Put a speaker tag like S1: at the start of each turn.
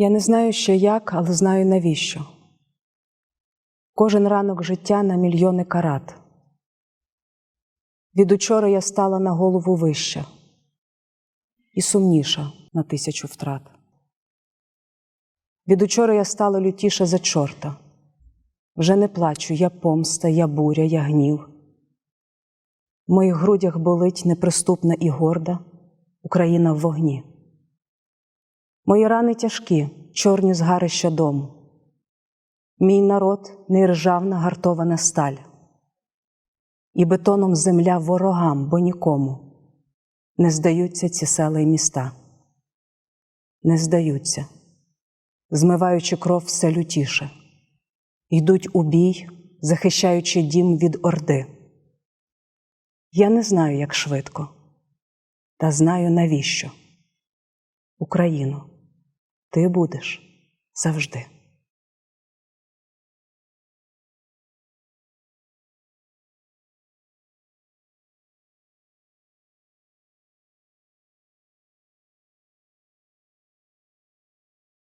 S1: Я не знаю ще як, але знаю навіщо. Кожен ранок життя на мільйони карат. Від учора я стала на голову вища і сумніша на тисячу втрат. Від учора я стала лютіша за чорта. Вже не плачу, я помста, я буря, я гнів. В моїх грудях болить неприступна і горда Україна в вогні. Мої рани тяжкі, чорні згарища дому. Мій народ нержавна гартована сталь, і бетоном земля ворогам, бо нікому. Не здаються ці села й міста, не здаються, змиваючи кров все лютіше, йдуть у бій, захищаючи дім від орди. Я не знаю, як швидко, та знаю навіщо. Україно, ти будеш завжди.